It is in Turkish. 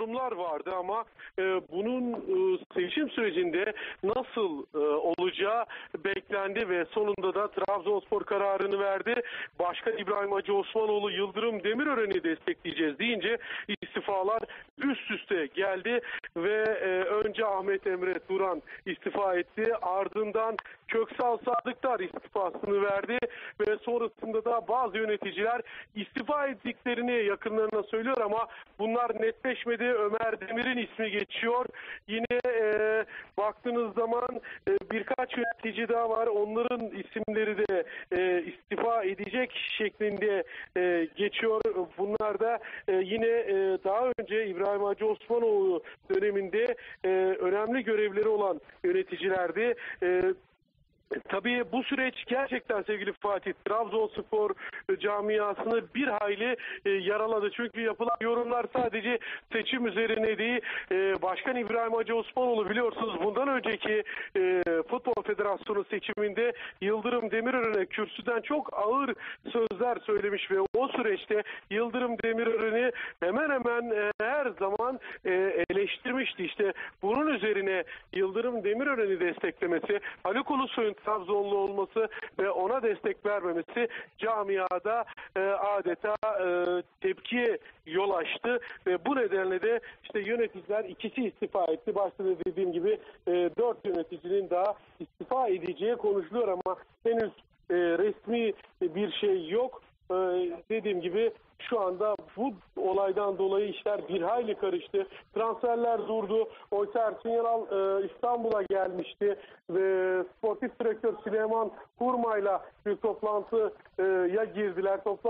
durumlar vardı ama e, bunun e, seçim sürecinde nasıl e, olacağı beklendi ve sonunda da Trabzonspor kararını verdi. Başkan İbrahim Hacı Osmanoğlu Yıldırım Demirören'i destekleyeceğiz deyince istifalar üst üste geldi ve e, önce Ahmet Emre Duran istifa etti. Ardından Köksal Sadıktar istifasını verdi ve sonrasında da bazı yöneticiler istifa ettiklerini yakınlarına söylüyor ama bunlar netleşmedi. Ömer Demir'in ismi geçiyor. Yine e, baktığınız zaman e, birkaç yönetici daha var. Onların isimleri de e, istifa edecek şeklinde e, geçiyor. Bunlar da e, yine e, daha önce İbrahim Hacı Osmanoğlu döneminde e, önemli görevleri olan yöneticilerdi. E, Tabii bu süreç gerçekten sevgili Fatih Trabzonspor camiasını bir hayli e, yaraladı. Çünkü yapılan yorumlar sadece seçim üzerine değil. E, Başkan İbrahim Hacı Osmanoğlu biliyorsunuz bundan önceki e, Futbol Federasyonu seçiminde Yıldırım Demirören'e kürsüden çok ağır sözler söylemiş ve o süreçte Yıldırım Demirören'i hemen hemen e, her zaman e, eleştirmişti. İşte bunun üzerine Yıldırım Demirören'i desteklemesi, Haluk Ulusoy'un Trabzonlu olması ve ona destek vermemesi camiada e, adeta e, tepkiye yol açtı ve bu nedenle de işte yöneticiler ikisi istifa etti. Başta da dediğim gibi e, dört yöneticinin daha istifa edeceği konuşuluyor ama henüz e, resmi bir şey yok. Dediğim gibi şu anda bu olaydan dolayı işler bir hayli karıştı. Transferler durdu. Oysa Ersin Yanal e, İstanbul'a gelmişti ve sportif direktör Süleyman Hurma'yla bir toplantıya girdiler. Toplantı